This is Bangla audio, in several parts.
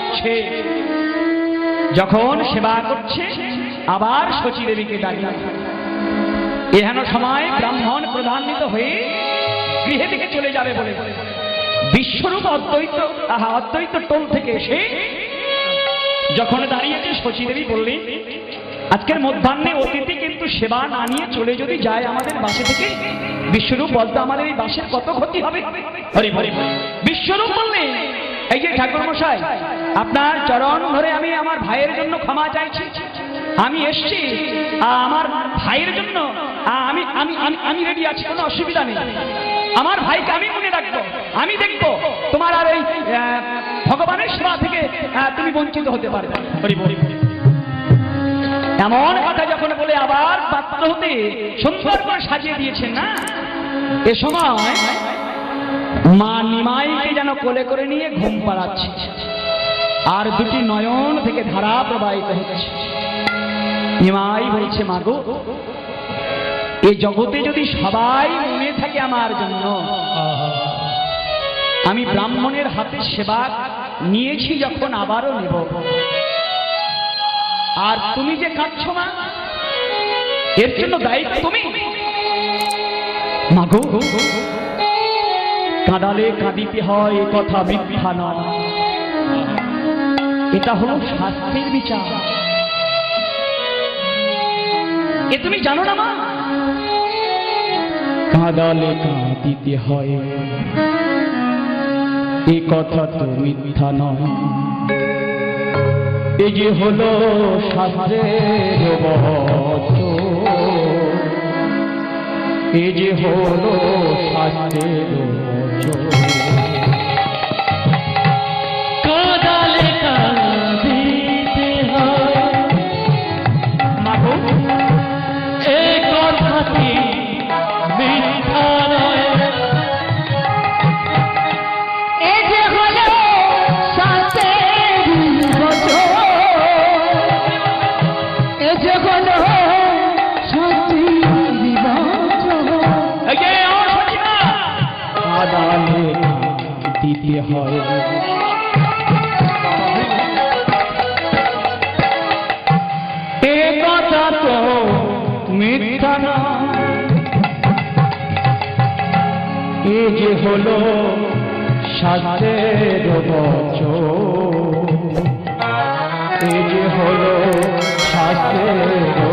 করছে যখন সেবা করছে, আবার শচী দেবীকে ডাকলাম এহেন সময় ব্রাহ্মণ প্রধান্বিত হয়ে গৃহে থেকে চলে যাবে বলে বিশ্বরূপ অদ্বৈত, আহা, অদ্বৈত টোল থেকে এসে যখন দাঁড়িয়েছে, শচী দেবী বললেন, আজকের মধ্যাহ্নে অতিথি কিন্তু সেবা না নিয়ে চলে যদি যায় আমাদের বাসে থেকে, বিশ্বরূপ বলতে আমাদের এই বাসের কত ক্ষতি হবে। বিশ্বরূপ বললেন এই যে ঠাকুর মশাই আপনার চরণ ধরে আমি আমার ভাইয়ের জন্য ক্ষমা চাইছি। আমি এসছি আমার ভাইয়ের জন্য আমি আমি আমি রেডি আছি কোনো অসুবিধা নেই। আমার ভাইকে আমি মনে রাখব আমি দেখব তোমার আর আহ, ভগবানের সেবা থেকে তুমি বঞ্চিত হতে পারবে। এমন কথা যখন বলে আবার পাত্র হতে সুন্দর করে সাজিয়ে দিয়েছেন না? এ সময় মা নিমাইকে যেন কোলে করে নিয়ে ঘুম পাড়াচ্ছে। আর দুটি নয়ন থেকে ধারা প্রবাহিত হচ্ছে। নিমাই বলছে মাগো এই জগতে যদি সবাই মনে থাকে আমার জন্য, আমি ব্রাহ্মণের হাতে সেবা নিয়েছি যখন আবারও নেব। আর তুমি যে কাঁদছ, মা, এর জন্য দায়ী তুমি। মাগো কাঁদালে কাঁদিতে হয় কথা মিথ্যা নয়। এটা হলো শাস্ত্রের বিচার। এ তুমি জানো না মা? কাঁদালে কাঁদিতে হয়। এ কথা তো মিথ্যা নয়। এই যে হলো শাস্ত্রের এই যে হলো শাস্ত্রের দিতে হয়। এ এ যে হলো বচন। এ যে হলো শাস্ত্রের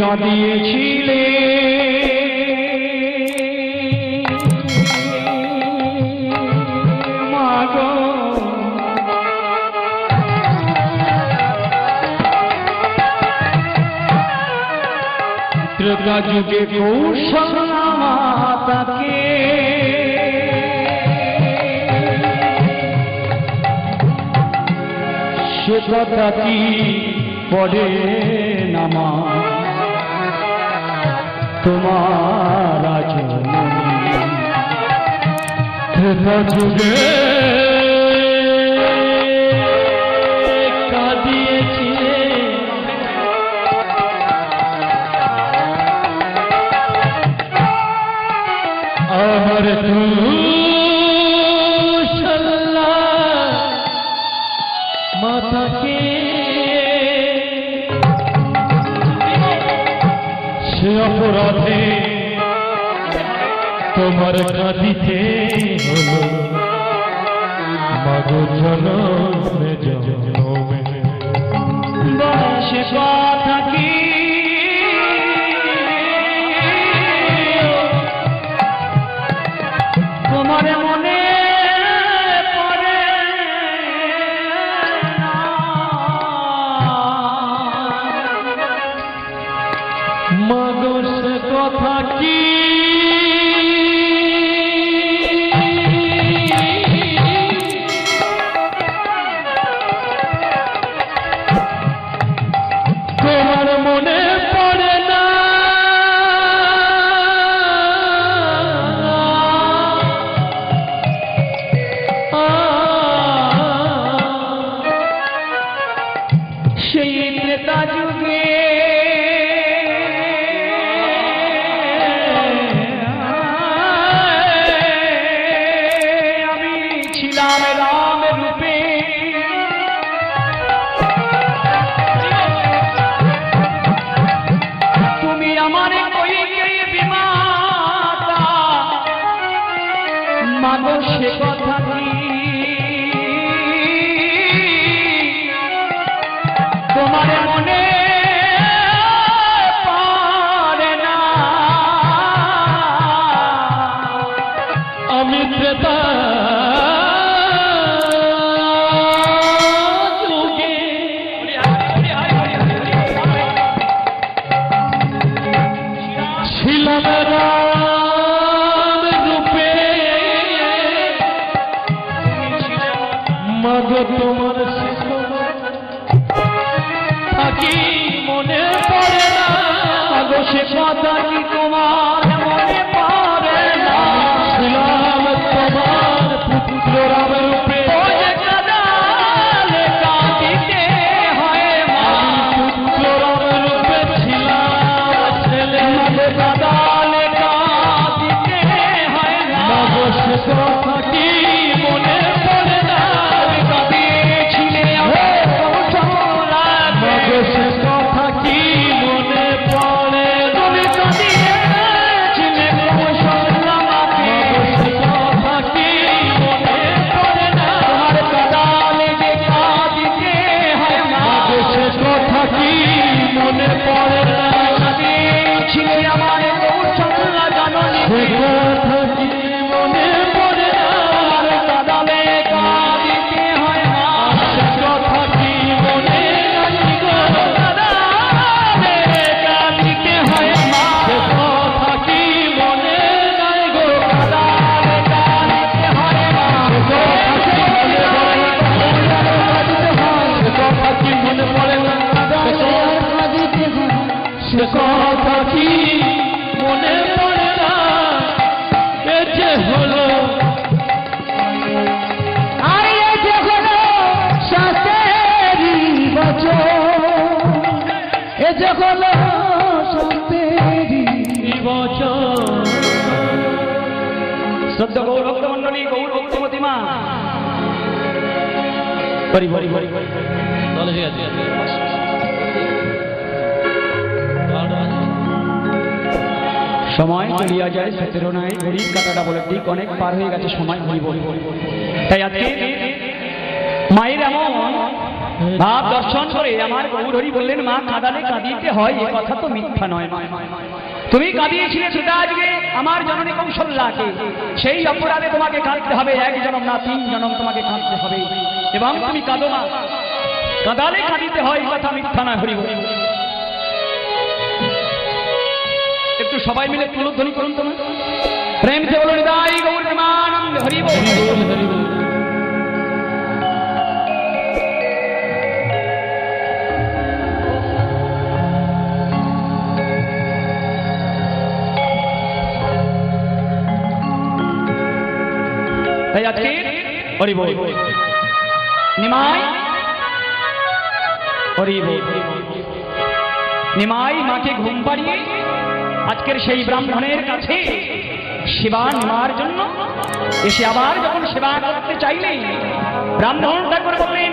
কাঁদিয়েছিলে। ত্রেতা যুগে কৌশলা মাতাকে সে কথা কি পড়ে নামা তোমার যুগে কাঁদিয়েছিলে। আমার তুষল্লা তোমার কাঁদিতে হলো। মাগো জনমে জনমে Bota শ্রদ্ধ গৌর ভক্ত মন্ডলী গৌর ভক্তমতী মা হরি হরি হরি হরি সময় চলিয়া যায় সতেরো নাই ঘড়ির কাটাটা বলে ঠিক অনেক পার হয়ে গেছে সময় হরি বলি। তাই আজকে মায়ের এমন ভাব দর্শন করে আমার গৌর হরি বললেন মা কাঁদালে কাঁদিতে হয় এ কথা তো মিথ্যা নয়। তুমি কাঁদিয়েছিলে সেটা আজকে আমার জননী কৌশল্যাকে। সেই অপরাধে তোমাকে কাঁদতে হবে, এক জনম না, তিন জনম তোমাকে কাঁদতে হবে। এবং তুমি কাঁদো না। কাঁদালে কাঁদিতে হয়, কথা মিথ্যা নয় হরি বলি একটু সবাই মিলে তুলধ্বনি করুন তোমার প্রেম সে বলুন দাই গৌর প্রেমানন্দ হরি নিমাই। মাকে ঘুম পাড়িয়ে আজকের সেই ব্রাহ্মণের কাছে সেবা নেওয়ার জন্য এসে আবার যখন সেবা করতে চাইলেন ব্রাহ্মণ ঠাকুর বললেন,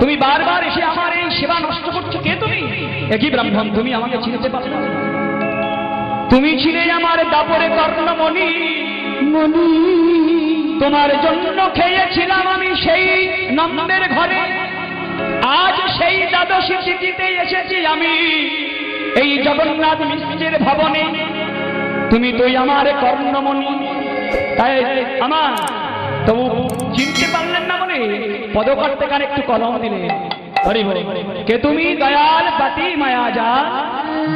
তুমি বারবার এসে আমার এই সেবা নষ্ট করছ কে তুমি? একই ব্রাহ্মণ, তুমি আমাকে চিনতে পারছ না? তুমি ছিলে আমার দাপরে কর্ণমণি। মনি তোমার জন্য খেয়েছিলাম আমি সেই নন্দের ঘরে। আজ সেই দ্বাদশী তিথিতে এসেছি আমি। এই জগন্নাথ মিশ্রের ভবনে। তুমি তুই আমার কর্ণমণি। তাই আমার তবু চিনতে পারলেন না মনে পদকর্তে কার একটু কলম দিলে হরি। কে তুমি দয়াল পাতি মায়া যা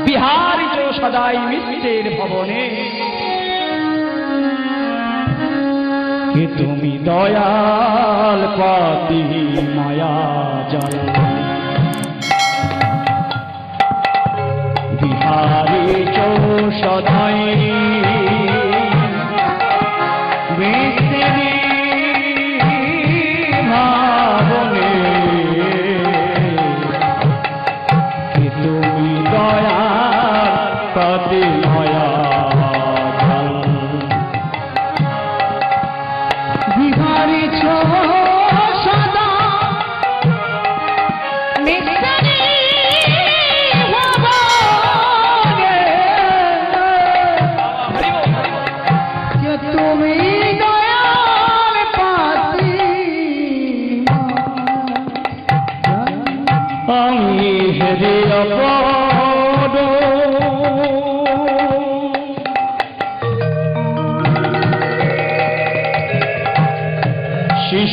বিহারি সদাই মিশ্রের ভবনে। কে তুমি দয়াল পাতি মায়া জল বিহারি বিস্তিরি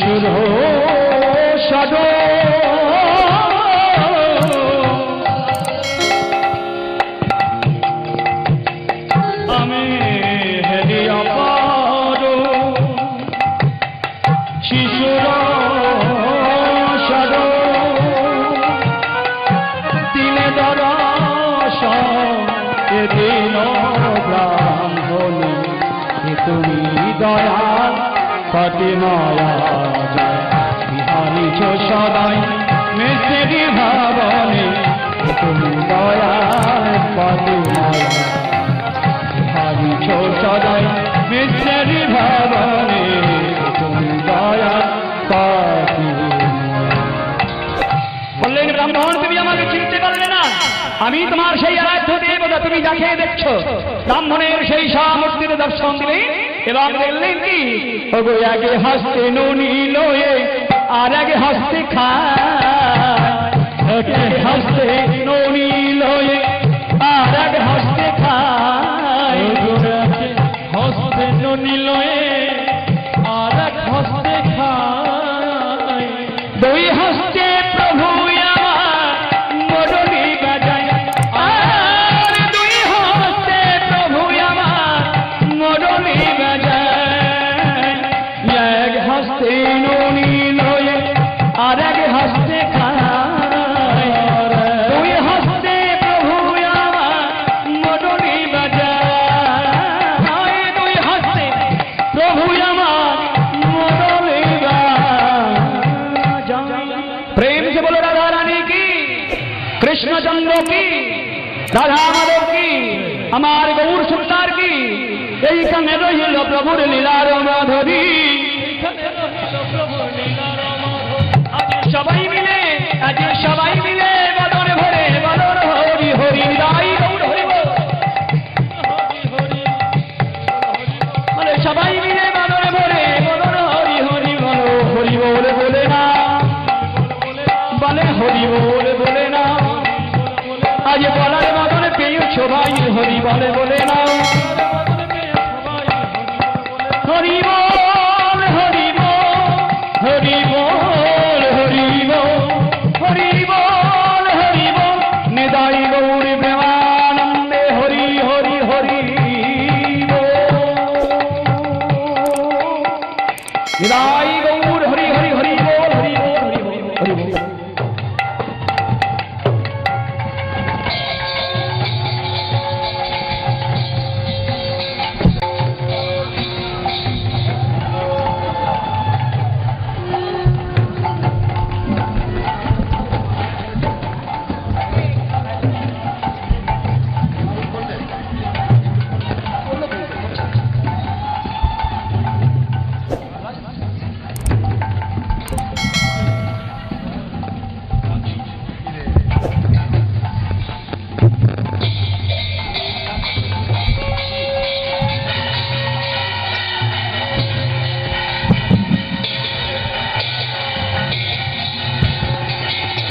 সুর সাধু আমি তোমার সেই আরাধ্য দেবতা তুমি যাকে দেখছ। ব্রাহ্মণের সেই সামূর্তির দর্শন দিলে এবং বললেন কি আগে হাসতে নুনি লয়ে আর আগে হাসতে খায়। হাসতে ননি লয়ে আর আগে হাসতে খায়। হাসতে নুনি লয়ে কৃষ্ণচন্দ্র কি? রাধা মাধব কি? আমার গৌর সুন্দর কি? এইখানে রহিল প্রভুর লীলার মাধবী সবাই মিলে আজ সবাই মিলে ভাই হরি বলে বলে না হরি বল হরি বল হরি বল হরি বল হরি বল হরি বল। নিদাই